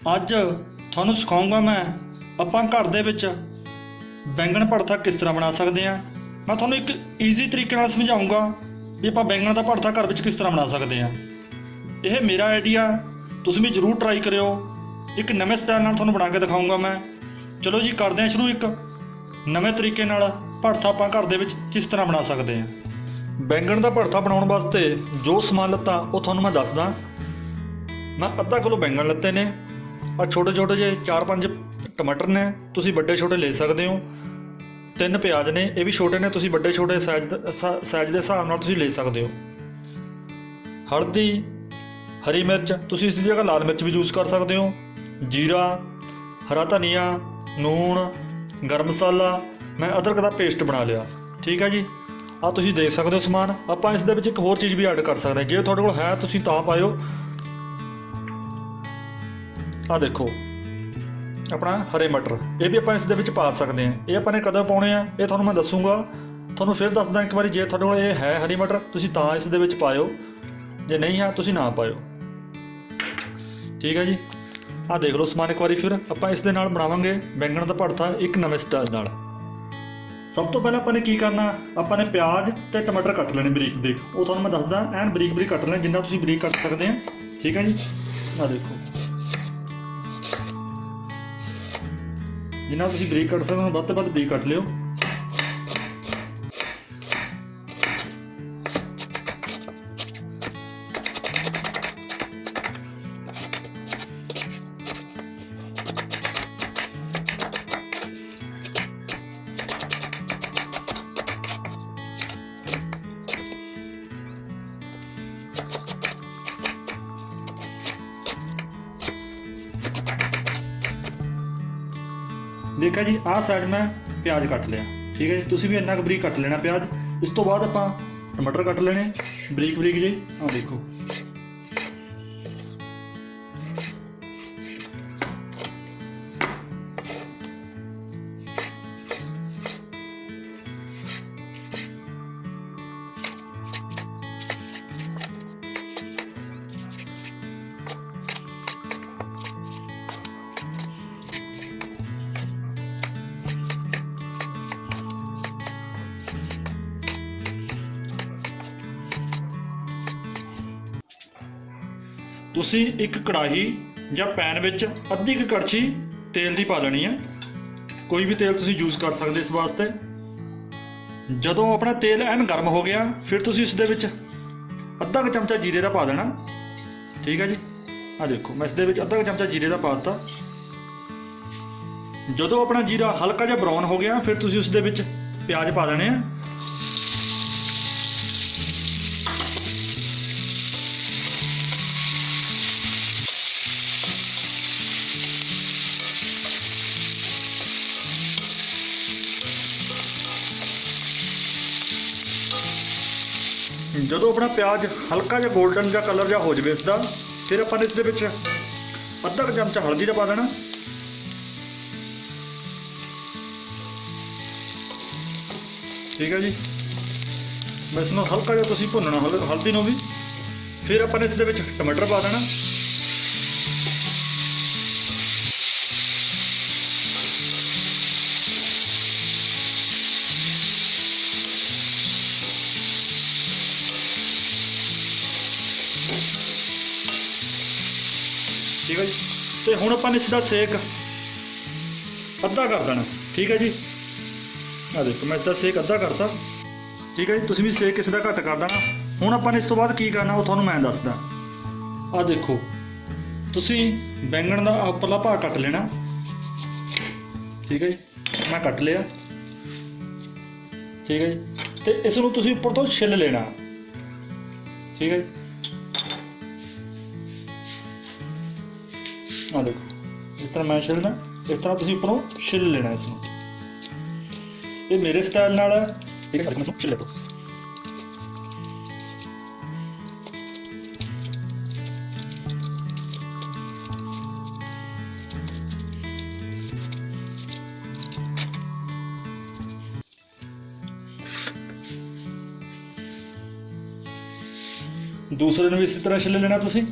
ਅੱਜ ਤੁਹਾਨੂੰ ਸਿਖਾਉਂਗਾ ਮੈਂ ਆਪਾਂ ਘਰ ਦੇ ਵਿੱਚ ਬੈਂਗਣ ਭੜਥਾ ਕਿਸ ਤਰ੍ਹਾਂ ਬਣਾ ਸਕਦੇ ਹਾਂ। ਮੈਂ ਤੁਹਾਨੂੰ ਇੱਕ ਈਜ਼ੀ ਤਰੀਕੇ ਨਾਲ ਸਮਝਾਉਂਗਾ ਵੀ ਆਪਾਂ ਬੈਂਗਣ ਦਾ ਭੜਥਾ ਘਰ ਵਿੱਚ ਕਿਸ ਤਰ੍ਹਾਂ ਬਣਾ ਸਕਦੇ ਹਾਂ। ਇਹ ਮੇਰਾ ਆਈਡੀਆ ਤੁਸੀਂ ਵੀ ਜ਼ਰੂਰ ਟਰਾਈ ਕਰਿਓ। ਇੱਕ ਨਵੇਂ ਸਟਾਈਲ ਨਾਲ ਤੁਹਾਨੂੰ ਬਣਾ ਕੇ ਦਿਖਾਉਂਗਾ ਮੈਂ। ਚਲੋ ਜੀ, ਕਰਦੇ ਹਾਂ ਸ਼ੁਰੂ ਇੱਕ ਨਵੇਂ ਤਰੀਕੇ ਨਾਲ ਭੜਥਾ ਆਪਾਂ ਘਰ ਦੇ ਵਿੱਚ ਕਿਸ ਤਰ੍ਹਾਂ ਬਣਾ ਸਕਦੇ ਹਾਂ। ਬੈਂਗਣ ਦਾ ਭੜਥਾ ਬਣਾਉਣ ਵਾਸਤੇ ਜੋ ਸਮਾਨ ਲੱਤਾ, ਉਹ ਤੁਹਾਨੂੰ ਮੈਂ ਦੱਸਦਾ। ਮੈਂ ਅੱਧਾ ਕਿਲੋ ਬੈਂਗਣ ਲੱਤੇ ਨੇ। ਆ ਛੋਟੇ ਛੋਟੇ ਜਿਹੇ 4-5 ਟਮਾਟਰ ਨੇ, ਤੁਸੀਂ ਵੱਡੇ ਛੋਟੇ ਲੈ ਸਕਦੇ ਹੋ। ਤਿੰਨ ਪਿਆਜ਼ ਨੇ, ਇਹ ਵੀ ਛੋਟੇ ਨੇ, ਤੁਸੀਂ ਵੱਡੇ ਛੋਟੇ ਸਾਈਜ਼ ਸਾਈਜ਼ ਦੇ ਹਿਸਾਬ ਨਾਲ ਤੁਸੀਂ ਲੈ ਸਕਦੇ ਹੋ। ਹਲਦੀ, ਹਰੀ ਮਿਰਚ, ਤੁਸੀਂ ਇਸ ਦੀ ਜਗ੍ਹਾ ਲਾਲ ਮਿਰਚ ਵੀ ਯੂਜ਼ ਕਰ ਸਕਦੇ ਹੋ। ਜੀਰਾ, ਹਰਾ ਧਨੀਆ, ਨੂਣ, ਗਰਮ ਮਸਾਲਾ, ਮੈਂ ਅਦਰਕ ਦਾ ਪੇਸਟ ਬਣਾ ਲਿਆ। ਠੀਕ ਹੈ ਜੀ? ਆ ਤੁਸੀਂ ਦੇਖ ਸਕਦੇ ਹੋ ਸਮਾਨ। ਆਪਾਂ ਇਸ ਦੇ ਵਿੱਚ ਇੱਕ ਹੋਰ ਚੀਜ਼ ਵੀ ਐਡ ਕਰ ਸਕਦੇ ਹਾਂ। ਜੇ ਤੁਹਾਡੇ ਕੋਲ ਹੈ, ਤੁਸੀਂ ਤਾਂ ਪਾਇਓ। ਆ ਦੇਖੋ। ਆਪਣਾ ਹਰੇ ਮਟਰ। ਇਹ ਵੀ ਆਪਾਂ ਇਸ ਦੇ ਵਿੱਚ ਪਾ ਸਕਦੇ ਹਾਂ। ਇਹ ਆਪਾਂ ਨੇ ਕਦੋਂ ਪਾਉਣੇ ਆ? ਇਹ ਤੁਹਾਨੂੰ ਮੈਂ ਦੱਸੂਗਾ। ਤੁਹਾਨੂੰ ਫਿਰ ਦੱਸਦਾ ਇੱਕ ਵਾਰੀ ਜੇ ਤੁਹਾਡੇ ਕੋਲ ਇਹ ਹੈ ਹਰੀ ਮਟਰ, ਤੁਸੀਂ ਤਾਂ ਇਸ ਦੇ ਵਿੱਚ ਪਾਇਓ। ਜੇ ਨਹੀਂ ਹੈ, ਤੁਸੀਂ ਨਾ ਪਾਇਓ। ਠੀਕ ਹੈ ਜੀ? ਆ ਦੇਖ ਲਓ ਸਮਾਨ ਇੱਕ ਵਾਰੀ ਫਿਰ। ਆਪਾਂ ਇਸ ਦੇ ਨਾਲ ਬਣਾਵਾਂਗੇ ਬੈਂਗਣ ਦਾ ਭੜਥਾ ਇੱਕ ਨਵੇਂ ਸਟਾਈਲ ਨਾਲ। ਸਭ ਤੋਂ ਪਹਿਲਾਂ ਆਪਾਂ ਨੇ ਕੀ ਕਰਨਾ? ਆਪਾਂ ਨੇ ਪਿਆਜ਼ ਤੇ ਟਮਾਟਰ ਕੱਟ ਲੈਣੇ ਬਰੀਕ ਬਰੀਕ। ਉਹ ਤੁਹਾਨੂੰ ਮੈਂ ਦੱਸਦਾ, ਐਨ ਬਰੀਕ ਬਰੀਕ ਕੱਟ ਲੈਣੇ, ਜਿੰਨਾ ਤੁਸੀਂ ਬਰੀਕ ਕੱਟ ਸਕਦੇ ਆ। ਠੀਕ ਹੈ ਜੀ? ਆ ਦੇਖੋ। ਜਿੰਨਾ ਤੁਸੀਂ ਬਰੀਕ ਕੱਟ ਸਕਦੇ ਹੋ ਵੱਧ ਤੋਂ ਵੱਧ ਬਰੀਕ ਕੱਟ ਲਿਓ। ਦੇਖਿਆ ਜੀ, ਆਹ ਸਾਈਡ ਮੈਂ ਪਿਆਜ਼ ਕੱਟ ਲਿਆ। ਠੀਕ ਹੈ ਜੀ, ਤੁਸੀਂ ਵੀ ਇੰਨਾ ਕੁ ਬਰੀਕ ਕੱਟ ਲੈਣਾ ਪਿਆਜ਼। ਇਸ ਤੋਂ ਬਾਅਦ ਆਪਾਂ ਟਮਾਟਰ ਕੱਟ ਲੈਣੇ। ਬਰੀਕ ਬਰੀਕ ਜੀ, ਆਹ ਦੇਖੋ। ਤੁਸੀਂ ਇੱਕ ਕੜਾਹੀ ਜਾਂ ਪੈਨ ਵਿੱਚ ਅੱਧੀ ਕੁ ਕੜਛੀ ਤੇਲ ਦੀ ਪਾ ਲੈਣੀ ਹੈ ਕੋਈ ਵੀ ਤੇਲ ਤੁਸੀਂ ਯੂਜ਼ ਕਰ ਸਕਦੇ ਇਸ ਵਾਸਤੇ। ਜਦੋਂ ਆਪਣਾ ਤੇਲ ਐਨ ਗਰਮ ਹੋ ਗਿਆ, ਫਿਰ ਤੁਸੀਂ ਇਸ ਦੇ ਵਿੱਚ ਅੱਧਾ ਕੁ ਚਮਚਾ ਜੀਰੇ ਦਾ ਪਾ ਦੇਣਾ। ਠੀਕ ਹੈ ਜੀ? ਆ ਦੇਖੋ, ਮੈਂ ਇਸ ਦੇ ਵਿੱਚ ਅੱਧਾ ਕੁ ਚਮਚਾ ਜੀਰੇ ਦਾ ਪਾ ਦਿੱਤਾ। ਜਦੋਂ ਆਪਣਾ ਜੀਰਾ ਹਲਕਾ ਜਿਹਾ ਬਰਾਊਨ ਹੋ ਗਿਆ, ਫਿਰ ਤੁਸੀਂ ਉਸ ਦੇ ਵਿੱਚ ਪਿਆਜ਼ ਪਾ ਦੇਣੇ ਆ। ਜਦੋਂ ਆਪਣਾ ਪਿਆਜ਼ ਹਲਕਾ ਜਿਹਾ 골ਡਨ ਜਿਹਾ ਕਲਰ ਜਿਹਾ ਹੋ ਜਵੇ ਇਸ ਦਾ ਫਿਰ ਆਪਾਂ ਨੇ ਇਸ ਦੇ ਵਿੱਚ ਅੱਧਾ ਕੁ ਚਮਚਾ ਹਲਦੀ ਦਾ ਪਾ ਦੇਣਾ। ਠੀਕ ਹੈ ਜੀ। ਮੈਂ ਇਸ ਨੂੰ ਹਲਕਾ ਜਿਹਾ ਤੁਸੀਂ ਭੁੰਨਣਾ ਹਲ- ਹਲਦੀ ਨੂੰ ਵੀ। ਫਿਰ ਆਪਾਂ ਨੇ ਇਸ ਦੇ ਵਿੱਚ ਟਮਾਟਰ ਪਾ ਦੇਣਾ। ਠੀਕ ਹੈ ਜੀ। ਤੇ ਹੁਣ ਆਪਾਂ ਨੇ ਇਸ ਸੇਕ ਅੱਧਾ ਕਰ ਦੇਣਾ। ਠੀਕ ਹੈ ਜੀ। ਆ ਦੇਖੋ, ਮੈਂ ਇਸ ਸੇਕ ਅੱਧਾ ਕਰਤਾ। ਠੀਕ ਹੈ ਜੀ, ਤੁਸੀਂ ਵੀ ਸੇਕ ਇਸ ਦਾ ਘੱਟ ਕਰ ਦੇਣਾ। ਹੁਣ ਆਪਾਂ ਨੇ ਇਸ ਤੋਂ ਬਾਅਦ ਕੀ ਕਰਨਾ, ਉਹ ਤੁਹਾਨੂੰ ਮੈਂ ਦੱਸਦਾ। ਆ ਦੇਖੋ, ਤੁਸੀਂ ਬੈਂਗਣ ਦਾ ਉੱਪਰਲਾ ਭਾਗ ਕੱਟ ਲੈਣਾ। ਠੀਕ ਹੈ ਜੀ, ਮੈਂ ਕੱਟ ਲਿਆ। ਠੀਕ ਹੈ ਜੀ, ਤੇ ਇਸ ਨੂੰ ਤੁਸੀਂ ਉੱਪਰ ਤੋਂ ਛਿੱਲ ਲੈਣਾ। ਠੀਕ ਹੈ ਆ ਦੇਖੋ ਇਸ ਤਰ੍ਹਾਂ ਮੈਂ ਛਿੱਲਣਾ, ਇਸ ਤਰ੍ਹਾਂ ਤੁਸੀਂ ਉੱਪਰੋਂ ਛਿੱਲ ਲੈਣਾ ਇਸ ਨੂੰ। ਇਹ ਮੇਰੇ ਸਟਾਈਲ ਨਾਲ ਹੈ ਇਹ ਹੈ ਮੈਂ ਇਸ ਨੂੰ ਦੂਸਰੇ ਨੂੰ ਵੀ ਇਸੇ ਤਰ੍ਹਾਂ ਛਿੱਲ ਲੈਣਾ ਤੁਸੀਂ।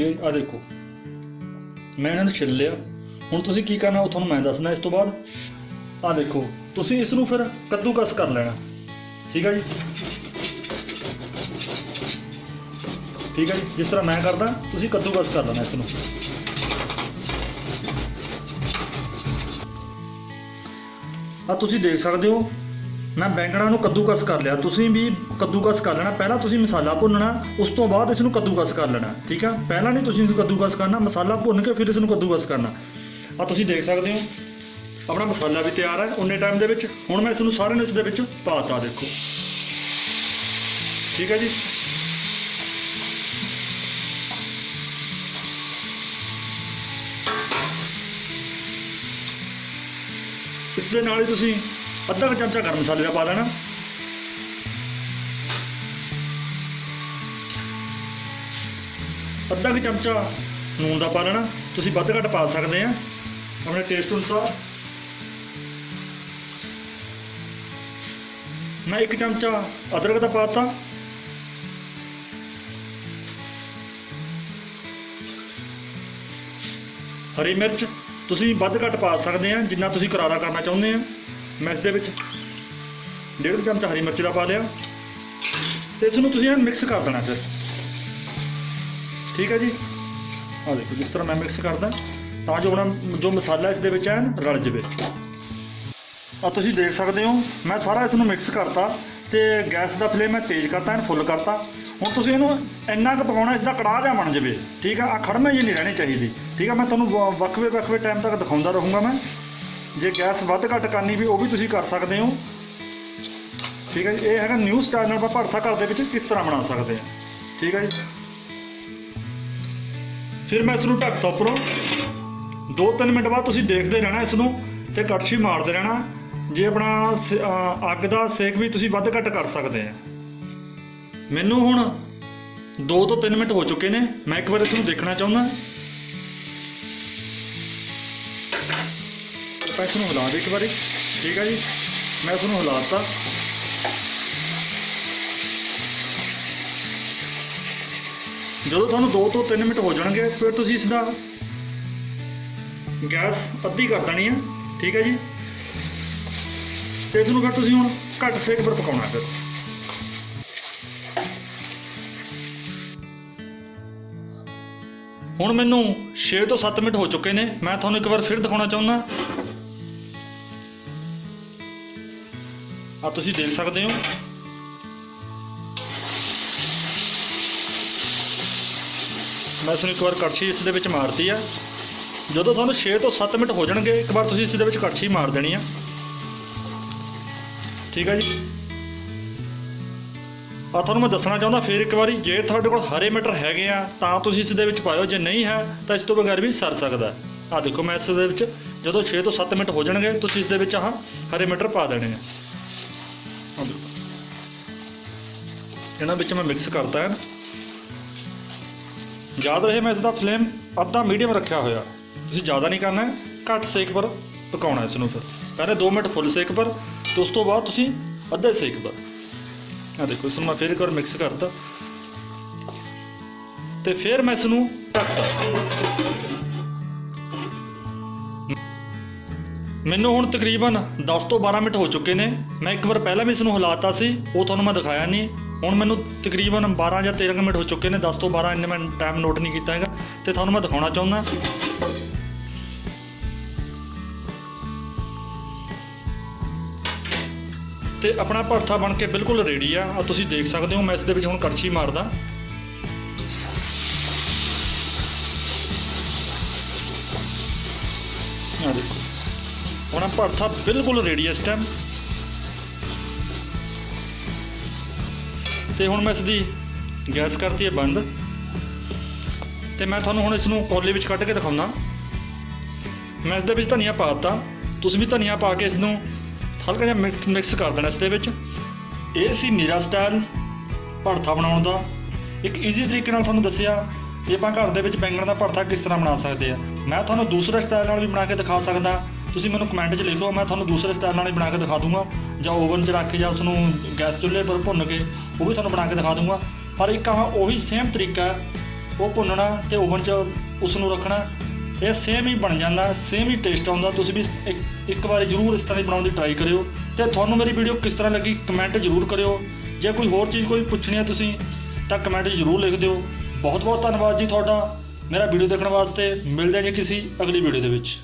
ਠੀਕ ਆ ਦੇਖੋ। ਮੈਂ ਇਹਨਾਂ ਨੂੰ ਛਿੱਲ ਲਿਆ। ਹੁਣ ਤੁਸੀਂ ਕੀ ਕਰਨਾ ਉਹ ਤੁਹਾਨੂੰ ਮੈਂ ਦੱਸਣਾ ਇਸ ਤੋਂ ਬਾਅਦ। ਆ ਦੇਖੋ, ਤੁਸੀਂ ਇਸ ਨੂੰ ਫਿਰ ਕੱਦੂਕਸ ਕਰ ਲੈਣਾ। ਠੀਕ ਹੈ ਜੀ? ਠੀਕ ਹੈ ਜੀ? ਜਿਸ ਤਰ੍ਹਾਂ ਮੈਂ ਕਰਦਾ, ਤੁਸੀਂ ਕੱਦੂਕਸ ਕਰ ਲੈਣਾ ਇਸ ਨੂੰ। ਆ ਤੁਸੀਂ ਦੇਖ ਸਕਦੇ ਹੋ ਮੈਂ ਬੈਂਗਣਾ ਨੂੰ ਕੱਦੂਕਸ ਕਰ ਲਿਆ। ਤੁਸੀਂ ਵੀ ਕੱਦੂਕਸ ਕਰ ਲੈਣਾ। ਪਹਿਲਾਂ ਤੁਸੀਂ ਮਸਾਲਾ ਭੁੰਨਣਾ, ਉਸ ਤੋਂ ਬਾਅਦ ਇਸ ਨੂੰ ਕੱਦੂਕਸ ਕਰ ਲੈਣਾ, ਠੀਕ ਆ? ਪਹਿਲਾਂ ਨਹੀਂ ਤੁਸੀਂ ਇਸ ਨੂੰ ਕੱਦੂਕਸ ਕਰਨਾ, ਮਸਾਲਾ ਭੁੰਨ ਕੇ ਫਿਰ ਇਸ ਨੂੰ ਕੱਦੂਕਸ ਕਰਨਾ। ਆ ਤੁਸੀਂ ਦੇਖ ਸਕਦੇ ਹੋ, ਆਪਣਾ ਮਸਾਲਾ ਵੀ ਤਿਆਰ ਹੈ ਉਨੇ ਟਾਈਮ ਦੇ ਵਿੱਚ ਹੁਣ ਮੈਂ ਇਸ ਨੂੰ ਸਾਰੇ ਨੂੰ ਇਸ ਦੇ ਵਿੱਚ ਪਾਤਾ, ਦੇਖੋ। ਠੀਕ ਹੈ ਜੀ? ਇਸ ਦੇ ਨਾਲ ਹੀ ਤੁਸੀਂ ਅੱਧਾ ਕੁ ਚਮਚਾ ਗਰਮ ਮਸਾਲੇ ਦਾ ਪਾ ਲੈਣਾ। ਅੱਧਾ ਕੁ ਚਮਚਾ ਨੂਨ ਦਾ ਪਾ ਲੈਣਾ। ਤੁਸੀਂ ਵੱਧ ਘੱਟ ਪਾ ਸਕਦੇ ਆ। ਆਪਣੇ ਟੇਸਟ ਅਨੁਸਾਰ। ਮੈਂ ਇੱਕ ਚਮਚਾ ਅਦਰਕ ਦਾ ਪਾਤਾ ਹਰੀ ਮਿਰਚ। ਤੁਸੀਂ ਵੱਧ ਘੱਟ ਪਾ ਸਕਦੇ ਆ, ਜਿੰਨਾ ਤੁਸੀਂ ਕਰਾਰਾ ਕਰਨਾ ਚਾਹੁੰਦੇ ਆ। ਮੈਂ ਇਸ ਦੇ ਵਿੱਚ ਡੇਢ ਕੁ ਚਮਚਾ ਹਰੀ ਮਿਰਚ ਦਾ ਪਾ ਲਿਆ ਤੇ ਇਸ ਨੂੰ ਤੁਸੀਂ ਮਿਕਸ ਕਰ ਦੇਣਾ ਫਿਰ। ਠੀਕ ਹੈ ਜੀ? ਆ ਦੇਖੋ ਜਿਸ ਤਰ੍ਹਾਂ ਮੈਂ ਮਿਕਸ ਕਰਦਾ, ਤਾਂ ਜੋ ਆਪਣਾ ਜੋ ਮਸਾਲਾ ਇਸ ਦੇ ਵਿੱਚ ਐਨ ਰਲ ਜਵੇ। ਆ ਤੁਸੀਂ ਦੇਖ ਸਕਦੇ ਹੋ, ਮੈਂ ਸਾਰਾ ਇਸ ਨੂੰ ਮਿਕਸ ਕਰਤਾ ਤੇ ਗੈਸ ਦਾ ਫਲੇਮ ਮੈਂ ਤੇਜ਼ ਕਰਤਾ ਐਨ ਫੁੱਲ ਕਰਤਾ। ਹੁਣ ਤੁਸੀਂ ਇਹਨੂੰ ਇੰਨਾ ਕੁ ਪਕਾਉਣਾ ਇਸ ਦਾ ਕੜਾਹ ਜਿਹਾ ਬਣ ਜਵੇ। ਠੀਕ ਆ? ਆ ਖੜਮੇ ਜਿਹੀ ਨਹੀਂ ਰਹਿਣੀ ਚਾਹੀਦੀ। ਠੀਕ ਆ? ਮੈਂ ਤੁਹਾਨੂੰ ਵ- ਵੱਖਰੇ ਵੱਖਰੇ ਟਾਈਮ ਤੱਕ ਦਿਖਾਉਂਦਾ ਰਹੂੰਗਾ ਮੈਂ। ਜੇ ਗੈਸ ਵੱਧ ਘੱਟ ਕਰਨੀ ਵੀ ਉਹ ਵੀ ਤੁਸੀਂ ਕਰ ਸਕਦੇ ਹੋ। ਠੀਕ ਹੈ ਜੀ, ਇਹ ਹੈਗਾ ਨਿਊ ਸਟਾਈਲ ਨਾਲ ਆਪਾਂ ਭਰਥਾ ਘਰ ਦੇ ਵਿੱਚ ਕਿਸ ਤਰ੍ਹਾਂ ਬਣਾ ਸਕਦੇ ਹਾਂ। ਠੀਕ ਹੈ ਜੀ। ਫਿਰ ਮੈਂ ਇਸ ਨੂੰ ਢੱਕਤਾ ਉੱਪਰੋਂ। 2-3 ਮਿੰਟ ਬਾਅਦ ਤੁਸੀਂ ਦੇਖਦੇ ਰਹਿਣਾ ਇਸ ਨੂੰ ਤੇ ਕੜਛੀ ਮਾਰਦੇ ਰਹਿਣਾ। ਜੇ ਆਪਣਾ ਸ- ਅੱਗ ਦਾ ਸੇਕ ਵੀ ਤੁਸੀਂ ਵੱਧ ਘੱਟ ਕਰ ਸਕਦੇ ਆ। ਮੈਨੂੰ ਹੁਣ 2 ਤੋਂ 3 ਮਿੰਟ ਹੋ ਚੁੱਕੇ ਨੇ। ਮੈਂ ਇੱਕ ਵਾਰ ਇਸ ਨੂੰ ਦੇਖਣਾ ਚਾਹੁੰਦਾ। ਆਪਾਂ ਇਸ ਨੂੰ ਹਿਲਾ ਦੇ ਇੱਕ ਵਾਰੀ। ਠੀਕ ਹੈ ਜੀ? ਮੈਂ ਇਸ ਨੂੰ ਹਿਲਾਤਾ। ਜਦੋਂ ਤੁਹਾਨੂੰ 2 ਤੋਂ 3 ਮਿੰਟ ਹੋ ਜਾਣਗੇ, ਫਿਰ ਤੁਸੀਂ ਇਸ ਦਾ ਗੈਸ ਅੱਧੀ ਕਰ ਦੇਣੀ ਹੈ ਠੀਕ ਹੈ ਜੀ? ਤੇ ਇਸ ਨੂੰ ਫਿਰ ਤੁਸੀਂ ਹੁਣ ਘੱਟ ਸੇਕ ਪਰ ਪਕਾਉਣਾ ਫਿਰ। ਹੁਣ ਮੈਨੂੰ 6 ਤੋਂ 7 ਮਿੰਟ ਹੋ ਚੁੱਕੇ ਨੇ। ਮੈਂ ਤੁਹਾਨੂੰ ਇੱਕ ਵਾਰ ਫਿਰ ਦਿਖਾਉਣਾ ਚਾਹੁੰਦਾ। ਆ ਤੁਸੀਂ ਦੇਖ ਸਕਦੇ ਹੋ। ਮੈਂ ਇਸ ਨੂੰ ਇੱਕ ਵਾਰ ਕੜਛੀ ਇਸ ਦੇ ਵਿੱਚ ਮਾਰਤੀ ਆ। ਜਦੋਂ ਤੁਹਾਨੂੰ 6 ਤੋਂ 7 ਮਿੰਟ ਹੋ ਜਾਣਗੇ, ਇੱਕ ਵਾਰ ਤੁਸੀਂ ਇਸ ਦੇ ਵਿੱਚ ਕੜਛੀ ਮਾਰ ਦੇਣੀ ਆ। ਠੀਕ ਹੈ ਜੀ। ਆ ਤੁਹਾਨੂੰ ਮੈਂ ਦੱਸਣਾ ਚਾਹੁੰਦਾ, ਫੇਰ ਇੱਕ ਵਾਰੀ, ਜੇ ਤੁਹਾਡੇ ਕੋਲ ਹਰੇ ਮਟਰ ਹੈਗੇ ਆ, ਤਾਂ ਤੁਸੀਂ ਇਸ ਦੇ ਵਿੱਚ ਪਾਇਓ, ਜੇ ਨਹੀਂ ਹੈ, ਤਾਂ ਇਸ ਤੋਂ ਬਗੈਰ ਵੀ ਸਰ ਸਕਦਾ। ਆ ਦੇਖੋ, ਮੈਂ ਇਸ ਦੇ ਵਿੱਚ ਜਦੋਂ 6 ਤੋਂ 7 ਮਿੰਟ ਹੋ ਜਾਣਗੇ, ਤੁਸੀਂ ਇਸ ਦੇ ਵਿੱਚ ਆਹ ਹਰੇ ਮਟਰ ਪਾ ਦੇਣੇ ਆ। ਇਹਨਾਂ ਵਿੱਚ ਮੈਂ ਮਿਕਸ ਕਰਤਾ ਹੈ। ਯਾਦ ਰਹੇ ਮੈਂ ਇਸ ਦਾ ਫਲੇਮ ਅੱਧਾ ਮੀਡੀਅਮ ਰੱਖਿਆ ਹੋਇਆ। ਤੁਸੀਂ ਜ਼ਿਆਦਾ ਨਹੀਂ ਕਰਨਾ ਹੈ, ਘੱਟ ਸੇਕ ਪਰ ਪਕਾਉਣਾ ਇਸ ਨੂੰ ਫਿਰ। ਪਹਿਲੇ 2 ਮਿੰਟ ਫੁੱਲ ਸੇਕ ਪਰ ਤੇ ਉਸ ਤੋਂ ਬਾਅਦ ਤੁਸੀਂ ਅੱਧੇ ਸੇਕ ਪਰ। ਆ ਦੇਖੋ ਇਸ ਨੂੰ ਮੈਂ ਫਿਰ ਇੱਕ ਵਾਰ ਮਿਕਸ ਕਰਤਾ। ਤੇ ਫਿਰ ਮੈਂ ਇਸ ਨੂੰ ਢੱਕਤਾ। ਮੈਨੂੰ ਹੁਣ ਤਕਰੀਬਨ 10 ਤੋਂ 12 ਮਿੰਟ ਹੋ ਚੁੱਕੇ ਨੇ। ਮੈਂ ਇੱਕ ਵਾਰ ਪਹਿਲਾਂ ਵੀ ਇਸ ਨੂੰ ਹਿਲਾਤਾ ਸੀ ਉਹ ਤੁਹਾਨੂੰ ਮੈਂ ਦਿਖਾਇਆ ਨਹੀਂ। ਹੁਣ ਮੈਨੂੰ ਤਕਰੀਬਨ 12 ਜਾਂ 13 ਕੁ ਮਿੰਟ ਹੋ ਚੁੱਕੇ ਨੇ 10 ਤੋਂ 12 ਇੰਨੇ ਮੈਂ ਟਾਈਮ ਨੋਟ ਨਹੀਂ ਕੀਤਾ ਹੈਗਾ, ਤੇ ਤੁਹਾਨੂੰ ਮੈਂ ਦਿਖਾਉਣਾ ਚਾਹੁੰਦਾ। ਤੇ ਆਪਣਾ ਭਰਥਾ ਬਣ ਕੇ ਬਿਲਕੁਲ ਰੈਡੀ ਆ ਆ ਤੁਸੀਂ ਦੇਖ ਸਕਦੇ ਹੋ, ਮੈਂ ਇਸ ਦੇ ਵਿੱਚ ਹੁਣ ਕੜਛੀ ਮਾਰਦਾ। ਆ ਦੇਖੋ, ਆਪਣਾ ਭਰਥਾ ਬਿਲਕੁਲ ਰੈਡੀ ਇਸ ਟਾਈਮ ਤੇ ਹੁਣ ਮੈਂ ਇਸ ਦੀ ਗੈਸ ਕਰਤੀ ਹੈ ਬੰਦ। ਤੇ ਮੈਂ ਤੁਹਾਨੂੰ ਹੁਣ ਇਸ ਨੂੰ ਕੌਲੀ ਵਿੱਚ ਕੱਢ ਕੇ ਦਿਖਾਉਂਦਾ। ਮੈਂ ਇਸ ਦੇ ਵਿੱਚ ਧਨੀਆ ਪਾ ਦਿੱਤਾ। ਤੁਸੀਂ ਵੀ ਧਨੀਆ ਪਾ ਕੇ ਇਸ ਨੂੰ ਹਲਕਾ ਜਿਹਾ ਮਿਕਸ ਮਿਕਸ ਕਰ ਦੇਣਾ ਇਸ ਦੇ ਵਿੱਚ। ਇਹ ਸੀ ਮੇਰਾ ਸਟਾਈਲ ਭਰਥਾ ਬਣਾਉਣ ਦਾ। ਇੱਕ ਈਜ਼ੀ ਤਰੀਕੇ ਨਾਲ ਤੁਹਾਨੂੰ ਦੱਸਿਆ ਕਿ ਆਪਾਂ ਘਰ ਦੇ ਵਿੱਚ ਬੈਂਗਣ ਦਾ ਭਰਥਾ ਕਿਸ ਤਰ੍ਹਾਂ ਬਣਾ ਸਕਦੇ ਆ। ਮੈਂ ਤੁਹਾਨੂੰ ਦੂਸਰੇ ਸਟਾਈਲ ਨਾਲ ਵੀ ਬਣਾ ਕੇ ਦਿਖਾ ਸਕਦਾ। ਤੁਸੀਂ ਮੈਨੂੰ ਕਮੈਂਟ 'ਚ ਲਿਖੋ, ਮੈਂ ਤੁਹਾਨੂੰ ਦੂਸਰੇ ਸਟਾਈਲ ਨਾਲ ਹੀ ਬਣਾ ਕੇ ਦਿਖਾ ਦੂੰਗਾ। ਜਾਂ ਓਵਨ 'ਚ ਰੱਖ ਕੇ ਜਾਂ ਉਸ ਨੂੰ ਗੈਸ ਚੁੱਲ੍ਹੇ ਪਰ ਭੁੰਨ ਕੇ ਉਹ ਵੀ ਤੁਹਾਨੂੰ ਬਣਾ ਕੇ ਦਿਖਾ ਦੂੰਗਾ ਪਰ ਇੱਕ ਆਹ ਉਹੀ ਸੇਮ ਤਰੀਕਾ ਉਹ ਭੁੰਨਣਾ ਤੇ ਓਵਨ 'ਚ ਉਸ ਨੂੰ ਰੱਖਣਾ, ਇਹ ਸੇਮ ਹੀ ਬਣ ਜਾਂਦਾ ਸੇਮ ਹੀ ਟੇਸਟ ਆਉਂਦਾ। ਤੁਸੀਂ ਵੀ ਇੱਕ- ਇੱਕ ਵਾਰੀ ਜ਼ਰੂਰ ਇਸ ਤਰ੍ਹਾਂ ਦੀ ਬਣਾਉਣ ਦੀ ਟਰਾਈ ਕਰਿਓ। ਤੇ ਤੁਹਾਨੂੰ ਮੇਰੀ ਵੀਡੀਓ ਕਿਸ ਤਰ੍ਹਾਂ ਲੱਗੀ ਕਮੈਂਟ ਜ਼ਰੂਰ ਕਰਿਓ। ਜੇ ਕੋਈ ਹੋਰ ਚੀਜ਼ ਕੋਈ ਪੁੱਛਣੀ ਹੈ ਤੁਸੀਂ, ਤਾਂ ਕਮੈਂਟ ਜ਼ਰੂਰ ਲਿਖ ਦਿਓ। ਬਹੁਤ ਬਹੁਤ ਧੰਨਵਾਦ ਜੀ ਤੁਹਾਡਾ। ਮੇਰਾ ਵੀਡੀਓ ਦੇਖਣ ਵਾਸਤੇ। ਮਿਲਦੇ ਹਾਂ ਜੀ ਕਿਸੇ ਅਗਲੀ ਵੀਡੀਓ ਦੇ ਵਿੱਚ।